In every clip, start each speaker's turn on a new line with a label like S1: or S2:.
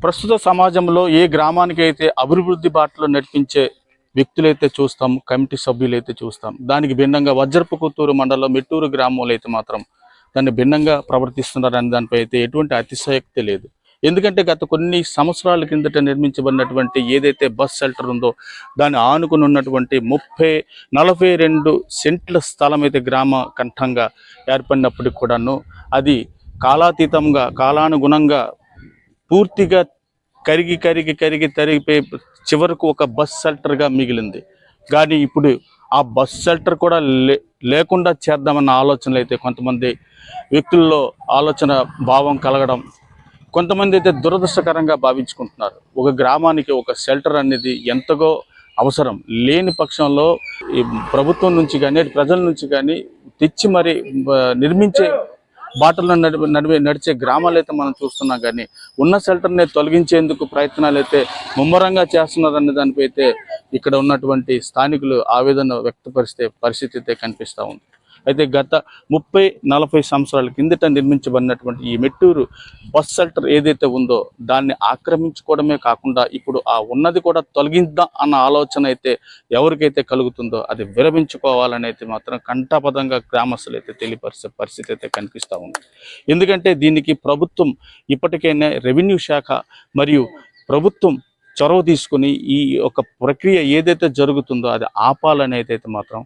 S1: ప్రస్తుత సమాజంలో ఏ గ్రామానికి అయితే అభివృద్ధి బాటలో నడిపించే వ్యక్తులైతే చూస్తాం కమిటీ సభ్యులైతే చూస్తాం దానికి భిన్నంగా వజ్రపు కొత్తూరు మండలం మెట్టూరు గ్రామంలో అయితే మాత్రం దాన్ని భిన్నంగా ప్రవర్తిస్తున్నారని దానిపై అయితే ఎటువంటి అతిశయక్తి లేదు. ఎందుకంటే గత కొన్ని సంవత్సరాల కిందట నిర్మించబడినటువంటి ఏదైతే బస్ షెల్టర్ ఉందో దాన్ని ఆనుకుని ఉన్నటువంటి ముప్పై నలభై రెండు సెంట్ల స్థలం అయితే గ్రామ కంఠంగా ఏర్పడినప్పటికి కూడాను అది కాలాతీతంగా కాలానుగుణంగా పూర్తిగా కరిగి కరిగి కరిగి తరిగిపోయి చివరకు ఒక బస్ షెల్టర్గా మిగిలింది. కానీ ఇప్పుడు ఆ బస్ షెల్టర్ కూడా లే లేకుండా చేద్దామన్న ఆలోచనలు అయితే కొంతమంది వ్యక్తుల్లో ఆలోచన భావం కలగడం కొంతమంది అయితే దురదృష్టకరంగా భావించుకుంటున్నారు. ఒక గ్రామానికి ఒక షెల్టర్ అనేది ఎంతగో అవసరం. లేని పక్షంలో ఈ ప్రభుత్వం నుంచి కానీ ప్రజల నుంచి కానీ తెచ్చి మరి నిర్మించే బాటలో నడిపి నడిచే గ్రామాలు అయితే మనం చూస్తున్నాం కానీ ఉన్న షెల్టర్ని తొలగించేందుకు ప్రయత్నాలు అయితే ముమ్మరంగా చేస్తున్నారనే దానిపై అయితే ఇక్కడ ఉన్నటువంటి స్థానికులు ఆవేదన వ్యక్తపరిస్తే పరిస్థితి అయితే కనిపిస్తూ ఉంది. అయితే గత ముప్పై నలభై సంవత్సరాల కిందట నిర్మించబడినటువంటి ఈ మెట్టూరు బస్ షెల్టర్ ఏదైతే ఉందో దాన్ని ఆక్రమించుకోవడమే కాకుండా ఇప్పుడు ఆ ఉన్నది కూడా తొలగిద్దాం అన్న ఆలోచన అయితే ఎవరికైతే కలుగుతుందో అది విరమించుకోవాలని అయితే మాత్రం కంఠాపదంగా గ్రామస్తులు అయితే తెలియపరిచే పరిస్థితి అయితే కనిపిస్తూ ఉంది. ఎందుకంటే దీనికి ప్రభుత్వం ఇప్పటికైనా రెవెన్యూ శాఖ మరియు ప్రభుత్వం చొరవ తీసుకుని ఈ యొక్క ప్రక్రియ ఏదైతే జరుగుతుందో అది ఆపాలనేదైతే మాత్రం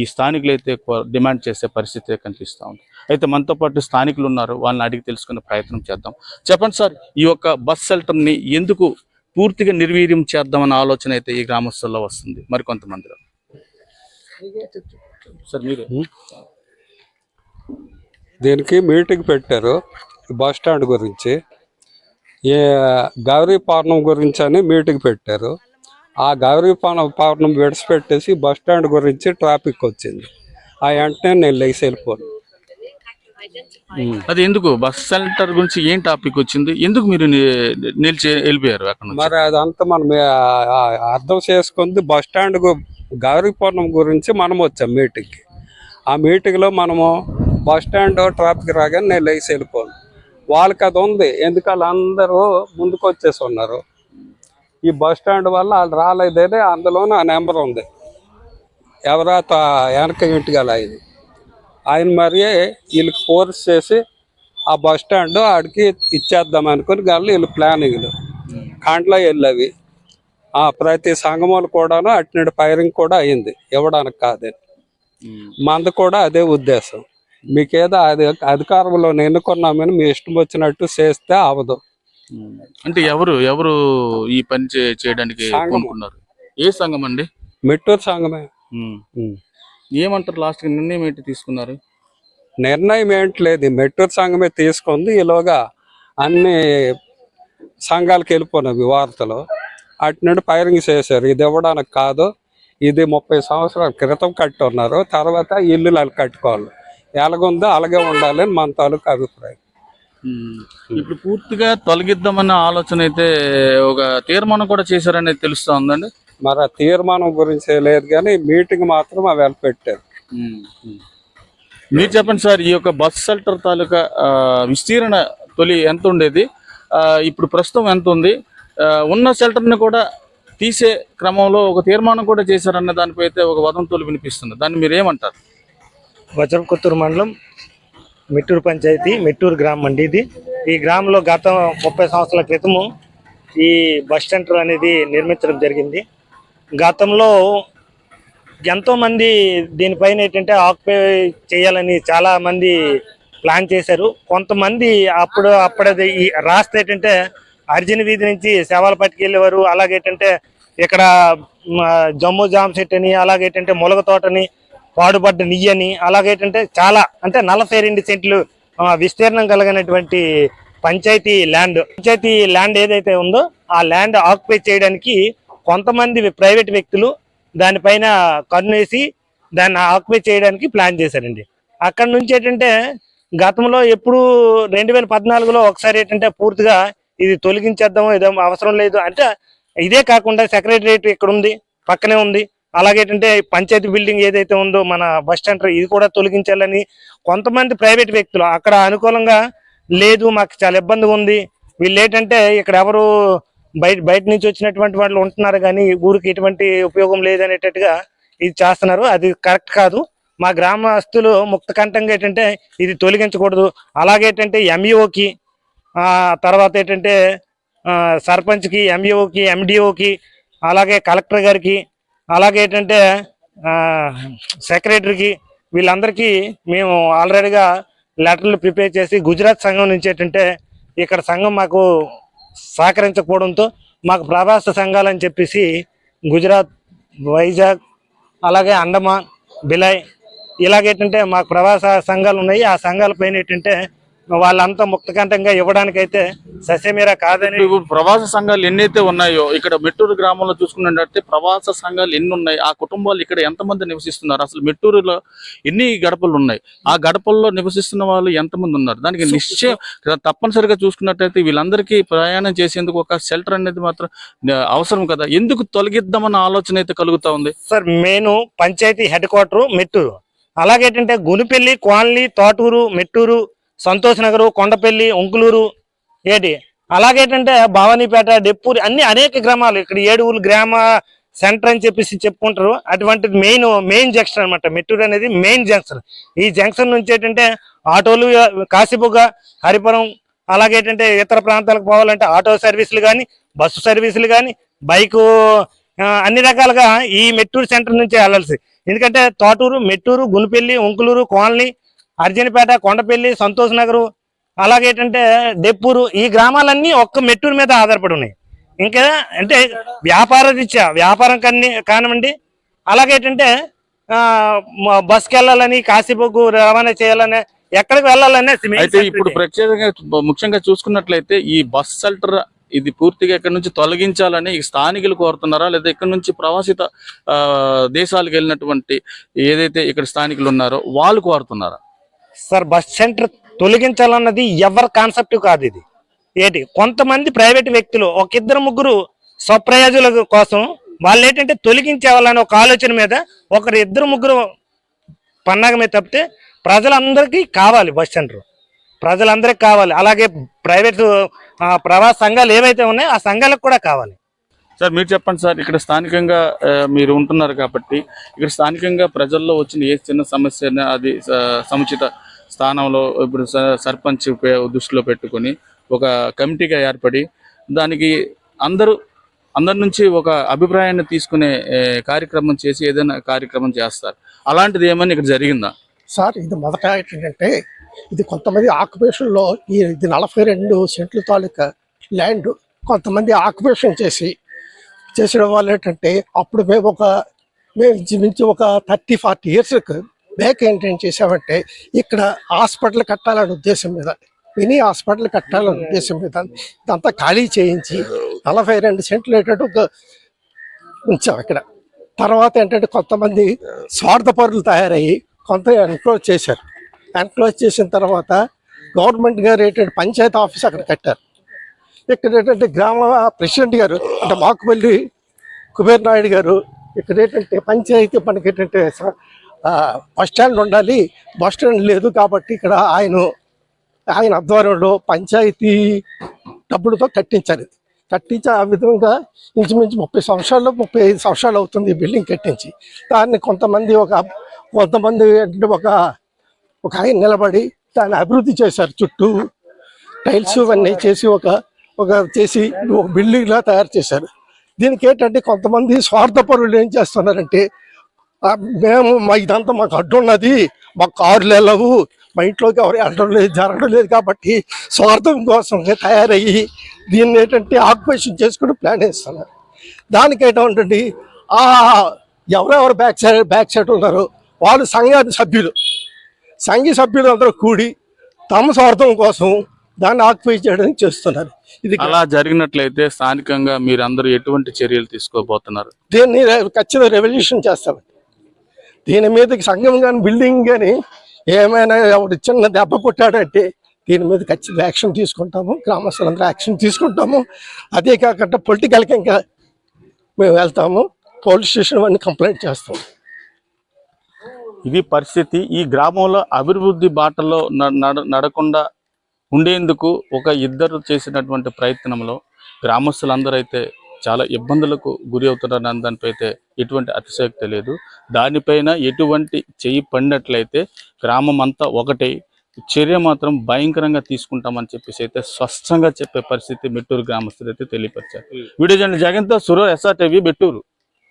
S1: ఈ స్థానికులు అయితే డిమాండ్ చేసే పరిస్థితి కనిపిస్తూ ఉంది. అయితే మనతో పాటు స్థానికులు ఉన్నారు. వాళ్ళని అడిగి తెలుసుకునే ప్రయత్నం చేద్దాం. చెప్పండి సార్ ఈ యొక్క బస్ షెల్టర్ని ఎందుకు పూర్తిగా నిర్వీర్యం చేద్దామన్న ఆలోచన అయితే ఈ గ్రామస్తుల్లో వస్తుంది. మరి కొంతమందిలో. సార్ మీరు.
S2: దీనికి మీటింగ్ పెట్టారు బస్ స్టాండ్ గురించి. ఏ గౌరీ పౌర్ణం గురించి అని మీటింగ్ పెట్టారు. ఆ గౌరీ పౌర్ణం పౌర్ణం విడిచిపెట్టేసి బస్ స్టాండ్ గురించి ట్రాఫిక్ వచ్చింది. ఆ వెంటనే నేను లేచి వెళ్ళిపోను.
S1: అది ఎందుకు? బస్ షెల్టర్ గురించి ఏం టాపిక్ వచ్చింది? ఎందుకు మీరు నిలిచి వెళ్ళిపోయారు అక్కడ
S2: మరి అదంతా మనం అర్థం చేసుకుంది బస్ స్టాండ్ గౌరీ పౌర్ణం గురించి మనం వచ్చాం మీటింగ్కి. ఆ మీటింగ్లో మనము బస్ స్టాండ్ ట్రాఫిక్ రాగానే నేను లేచి వెళ్ళిపోను. వాళ్ళకి అది ఉంది. ఎందుకు వాళ్ళందరూ ముందుకు వచ్చేసి ఉన్నారు ఈ బస్ స్టాండ్ వల్ల వాళ్ళు రాలేదని అందులోనే ఆ నెంబర్ ఉంది. ఎవరా తా- వెనక ఇంటికి ఆయన ఆయన మరి వీళ్ళకి ఫోర్స్ చేసి ఆ బస్ స్టాండ్ ఆడికి ఇచ్చేద్దాం అనుకుని కానీ వీళ్ళు ప్లానింగ్లు కాంట్లో వెళ్ళవి ఆ ప్రతి సంఘములు కూడాను అట్నుండి ఫైరింగ్ కూడా అయింది. ఇవ్వడానికి కాదని. మంది కూడా అదే ఉద్దేశం. మీకేదో అది అధికారంలో ఎన్నుకున్నామని మీ ఇష్టం వచ్చినట్టు చేస్తే అవదు.
S1: అంటే ఎవరు ఎవరు ఈ పని చేయడానికి. కోరుకున్నారు ఏ సంఘం అండి?
S2: మెట్టూరు సంఘమే.
S1: ఏమంటారు లాస్ట్ నిర్ణయం ఏంటి తీసుకున్నారు?
S2: నిర్ణయం ఏంటి లేదు మెట్టూరు సంఘమే తీసుకుంది. ఈలోగా అన్ని సంఘాలకు వెళ్ళిపోయినవి వార్తలు. అటు నుండి ఫైరింగ్ చేశారు. ఇది ఇవ్వడానికి కాదు ఇది ముప్పై సంవత్సరాల క్రితం కట్టి ఉన్నారు. తర్వాత ఇల్లు కట్టుకోవాలి. ఎలాగుందో అలాగే ఉండాలని మన తాలూకు అభిప్రాయం.
S1: ఇప్పుడు పూర్తిగా తొలగిద్దామన్న ఆలోచన అయితే ఒక తీర్మానం కూడా చేశారనేది తెలుస్తా ఉందండి?
S2: మరి ఆ తీర్మానం గురించి లేదు కానీ మీటింగ్ మాత్రం అవి వెళ్ళి పెట్టారు.
S1: మీరు చెప్పండి సార్ ఈ యొక్క బస్ షెల్టర్ తాలూకా విస్తీర్ణ తొలి ఎంత ఉండేది? ఇప్పుడు ప్రస్తుతం ఎంత ఉంది? ఉన్న షెల్టర్ని కూడా తీసే క్రమంలో ఒక తీర్మానం కూడా చేశారన్న దానిపై అయితే ఒక వదంతులు వినిపిస్తుంది. దాన్ని మీరు ఏమంటారు
S3: వజ్రపుకొత్తూరు మండలం మెట్టూరు పంచాయతీ మెట్టూరు గ్రామం అండి ఇది. ఈ గ్రామంలో గత ముప్పై సంవత్సరాల క్రితము ఈ బస్ సెంటర్ అనేది నిర్మించడం జరిగింది. గతంలో ఎంతోమంది దీనిపైన ఏంటంటే ఆక్యుపై చేయాలని చాలా మంది ప్లాన్ చేశారు. కొంతమంది అప్పుడు అప్పుడది ఈ రాస్తే ఏంటంటే అర్జున్ వీధి నుంచి శవాల పట్టుకెళ్ళేవారు. అలాగేటంటే ఇక్కడ జమ్మూ జమ్ము జామ్ సెట్ అని అలాగేటంటే ములగ మొలగ తోటని పాడుపడ్డ నియ్యని అలాగేటంటే చాలా అంటే నలభై రెండు సెంట్లు విస్తీర్ణం కలిగినటువంటి పంచాయతీ ల్యాండ్. పంచాయతీ ల్యాండ్ ఏదైతే ఉందో ఆ ల్యాండ్ ఆక్యుపై చేయడానికి కొంతమంది ప్రైవేట్ వ్యక్తులు దానిపైన కన్నేసి దాన్ని ఆక్యుపై చేయడానికి ప్లాన్ చేశారండి. అక్కడ నుంచి ఏంటంటే గతంలో ఎప్పుడు రెండు వేల పద్నాలుగులో ఒకసారి ఏంటంటే పూర్తిగా ఇది తొలగించేద్దాం ఏదో అవసరం లేదు. అంటే ఇదే కాకుండా సెక్రటరియట్ ఇక్కడ ఉంది పక్కనే ఉంది. అలాగే ఏంటంటే పంచాయతీ బిల్డింగ్ ఏదైతే ఉందో మన బస్ స్టాండ్ ఇది కూడా తొలగించాలని కొంతమంది ప్రైవేట్ వ్యక్తులు అక్కడ అనుకూలంగా లేదు మాకు చాలా ఇబ్బందిగా ఉంది. వీళ్ళు ఏంటంటే ఇక్కడ ఎవరు బయట బయట నుంచి వచ్చినటువంటి వాళ్ళు ఉంటున్నారు కానీ ఊరికి ఎటువంటి ఉపయోగం లేదనేటట్టుగా ఇది చేస్తున్నారు. అది కరెక్ట్ కాదు. మా గ్రామస్తులు ముక్తకంఠంగా ఏంటంటే ఇది తొలగించకూడదు. అలాగే ఏంటంటే ఎంఈఓకి తర్వాత ఏంటంటే సర్పంచ్కి ఎంఈఓకి ఎండిఓకి అలాగే కలెక్టర్ గారికి అలాగే ఏంటంటే సెక్రటరీకి వీళ్ళందరికీ మేము ఆల్రెడీగా లెటర్లు ప్రిపేర్ చేసి గుజరాత్ సంఘం నుంచి ఏంటంటే ఇక్కడ సంఘం మాకు సహకరించకపోవడంతో మాకు ప్రవాస సంఘాలు అని చెప్పేసి గుజరాత్ వైజాగ్ అలాగే అండమాన్ బిలాయ్ ఇలాగేంటంటే మాకు ప్రవాస సంఘాలు ఉన్నాయి. ఆ సంఘాల పైన ఏంటంటే వాళ్ళంతా ముక్తకంఠంగా ఇవ్వడానికైతే సస్యమీర కాదని
S1: ప్రవాస సంఘాలు ఎన్నైతే ఉన్నాయో ఇక్కడ మెట్టూరు గ్రామంలో చూసుకున్నట్లయితే ప్రవాస సంఘాలు ఎన్ని ఉన్నాయి ఆ కుటుంబాలు ఇక్కడ ఎంతమంది నివసిస్తున్నారు? అసలు మెట్టూరులో ఎన్ని గడపలు ఉన్నాయి? ఆ గడపల్లో నివసిస్తున్న వాళ్ళు ఎంతమంది ఉన్నారు? దానికి నిశ్చయం తప్పనిసరిగా చూసుకున్నట్టయితే వీళ్ళందరికీ ప్రయాణం చేసేందుకు ఒక షెల్టర్ అనేది మాత్రం అవసరం కదా? ఎందుకు తొలగిద్దామన్న ఆలోచన అయితే కలుగుతా ఉంది?
S3: Sir main panchayat head quarter Metturu. అలాగే ఏంటంటే గునిపెల్లి కోన్లీ తోటూరు మెట్టూరు సంతోష్ నగరు కొండపల్లి ఉంకులూరు ఏటి? అలాగేటంటే భవానీపేట డెప్పూరి అన్ని అనేక గ్రామాలు ఇక్కడ ఏడుగురు గ్రామ సెంటర్ అని చెప్పేసి చెప్పుకుంటారు. అటువంటిది మెయిన్ మెయిన్ జంక్షన్ అన్నమాట. మెట్టూరు అనేది మెయిన్ జంక్షన్. ఈ జంక్షన్ నుంచి ఏంటంటే ఆటోలు కాశీబుగ్గ హరిపురం అలాగే ఏంటంటే ఇతర ప్రాంతాలకు పోవాలంటే ఆటో సర్వీసులు కానీ బస్సు సర్వీసులు కానీ బైకు అన్ని రకాలుగా ఈ మెట్టూరు సెంటర్ నుంచే వెళ్ళాల్సి. ఎందుకంటే తోటూరు మెట్టూరు గునిపెల్లి ఉంకులూరు కాలనీ అర్జునపేట కొండపల్లి సంతోష్ నగరు అలాగే ఏంటంటే డెప్పూరు ఈ గ్రామాలన్నీ ఒక్క మెట్టూరు మీద ఆధారపడి ఉన్నాయి. ఇంకా అంటే వ్యాపార రీత్యా వ్యాపారం కన్ని కానివ్వండి అలాగే ఏంటంటే బస్కి వెళ్ళాలని కాశీబొగ్గు రవాణా చేయాలని ఎక్కడికి వెళ్ళాలని
S1: అయితే ఇప్పుడు ప్రత్యేకంగా ముఖ్యంగా చూసుకున్నట్లయితే ఈ బస్ షెల్టర్ ఇది పూర్తిగా ఇక్కడ నుంచి తొలగించాలని ఈ స్థానికులు కోరుతున్నారా? లేదా ఇక్కడ నుంచి ప్రవాసిత ఆ, దేశాలకు వెళ్ళినటువంటి ఏదైతే ఇక్కడ స్థానికులు ఉన్నారో వాళ్ళు కోరుతున్నారా?
S3: సార్ బస్ సెంటర్ తొలగించాలన్నది ఎవరి కాన్సెప్ట్ కాదు ఇది. ఏంటి? కొంతమంది ప్రైవేట్ వ్యక్తులు ఒక ఇద్దరు ముగ్గురు స్వప్రయోజకుల కోసం వాళ్ళు ఏంటంటే తొలగించేవాళ్ళని ఒక ఆలోచన మీద ఒకరు ఇద్దరు ముగ్గురు పన్నాగ మీద తప్పితే ప్రజలందరికీ కావాలి బస్ సెంటర్. ప్రజలందరికీ కావాలి. అలాగే ప్రైవేట్ ప్రవాస సంఘాలు ఏవైతే ఉన్నాయో ఆ సంఘాలకు కూడా కావాలి.
S1: సార్ మీరు చెప్పండి సార్ ఇక్కడ స్థానికంగా మీరు ఉంటున్నారు కాబట్టి ఇక్కడ స్థానికంగా ప్రజల్లో వచ్చిన ఏ చిన్న సమస్య అది సముచిత స్థానంలో ఇప్పుడు స- సర్పంచ్ దృష్టిలో పెట్టుకొని ఒక కమిటీగా ఏర్పడి దానికి అందరూ అందరి నుంచి ఒక అభిప్రాయాన్ని తీసుకునే కార్యక్రమం చేసి ఏదైనా కార్యక్రమం చేస్తారు. అలాంటిది ఏమని ఇక్కడ జరిగిందా?
S4: సార్ ఇది మొదట ఏంటంటే ఇది కొంతమంది ఆక్యుపేషన్లో ఈ ఇది నలభై రెండు సెంట్ల తాలూకా ల్యాండ్ కొంతమంది ఆక్యుపేషన్ చేసి చేసిన వాళ్ళు ఏంటంటే అప్పుడు మేము ఒక మేము ఇంచుమించు ఒక థర్టీ ఫార్టీ ఇయర్స్కి బ్యాక్ ఏంటంటే చేసామంటే ఇక్కడ హాస్పిటల్ కట్టాలనే ఉద్దేశం మీద మినీ హాస్పిటల్ కట్టాలనే ఉద్దేశం మీద ఇదంతా ఖాళీ చేయించి నలభై రెండు సెంట్లు ఏంటంటే ఉంచాం ఇక్కడ తర్వాత ఏంటంటే కొంతమంది స్వార్థపరులు తయారయ్యి కొంత ఎన్క్లోజ్ చేశారు. ఎన్క్లోజ్ చేసిన తర్వాత గవర్నమెంట్ గారు ఏంటంటే పంచాయతీ ఆఫీస్ అక్కడ కట్టారు. ఇక్కడ ఏంటంటే గ్రామ ప్రెసిడెంట్ గారు అంటే మాకుపల్లి కుబేర్ నాయుడు గారు ఇక్కడ ఏంటంటే పంచాయతీ మనకి ఏంటంటే బస్ స్టాండ్ ఉండాలి. బస్ స్టాండ్ లేదు కాబట్టి ఇక్కడ ఆయన ఆయన ఆధ్వర్యంలో పంచాయతీ డబ్బులతో కట్టించారు. కట్టించి ఆ విధంగా ఇంచుమించు ముప్పై సంవత్సరాలు ముప్పై ఐదు సంవత్సరాలు అవుతుంది ఈ బిల్డింగ్ కట్టించి. దాన్ని కొంతమంది ఒక కొంతమంది ఒక ఒక ఆయన నిలబడి దాన్ని అభివృద్ధి చేశారు చుట్టూ. టైల్స్ ఇవన్నీ చేసి ఒక ఒక చేసి ఒక బిల్డింగ్లా తయారు చేశారు. దీనికి ఏంటంటే కొంతమంది స్వార్థపరులు ఏం చేస్తున్నారంటే మేము మా ఇదంతా మాకు అడ్డు ఉన్నది మాకు కారులు వెళ్ళవు మా ఇంట్లోకి ఎవరు వెళ్ళడం లేదు జరగడం లేదు కాబట్టి స్వార్థం కోసం తయారయ్యి దీన్ని ఏంటంటే ఆక్యుపేషన్ చేసుకుని ప్లాన్ వేస్తున్నారు. దానికి ఏంటంటే ఆ ఎవరెవరు బ్యాక్ సైడ్ బ్యాక్ సైడ్ ఉన్నారో వాళ్ళు సంఘ సభ్యులు. సంఘ సభ్యులు అందరూ కూడి తమ స్వార్థం కోసం దాన్ని ఆక్యుపై చేయడానికి చేస్తున్నారు. ఇది
S1: అలా జరిగినట్లయితే స్థానికంగా మీరందరూ ఎటువంటి చర్యలు తీసుకోబోతున్నారు?
S4: దీన్ని ఖచ్చితంగా రెవల్యూషన్ చేస్తామండి. దీని మీదకి సంఘం కానీ బిల్డింగ్ కానీ ఏమైనా ఎవరు చిన్న దెబ్బ కొట్టాడంటే దీని మీద ఖచ్చితంగా యాక్షన్ తీసుకుంటాము. గ్రామస్తులందరూ యాక్షన్ తీసుకుంటాము. అదే కాకుండా పొలిటికల్కి ఇంకా మేము వెళ్తాము. పోలీస్ స్టేషన్ వాడిని కంప్లైంట్ చేస్తాము.
S1: ఇది పరిస్థితి. ఈ గ్రామంలో అభివృద్ధి బాటలో నడ- నడకుండా ఉండేందుకు ఒక ఇద్దరు చేసినటువంటి ప్రయత్నంలో గ్రామస్తులందరూ అయితే చాలా ఇబ్బందులకు గురి అవుతున్నారని దానిపై అయితే ఎటువంటి అతిశయోక్తి లేదు. దానిపైన ఎటువంటి చెయ్యి పడినట్లయితే గ్రామం అంతా ఒకటే. చర్య మాత్రం భయంకరంగా తీసుకుంటామని చెప్పేసి అయితే స్పష్టంగా చెప్పే పరిస్థితి మెట్టూరు గ్రామస్తులు అయితే తెలియపరిచారు. వీడియో జగన్తో సురో ఎస్ఆర్టీవీ మెట్టూరు.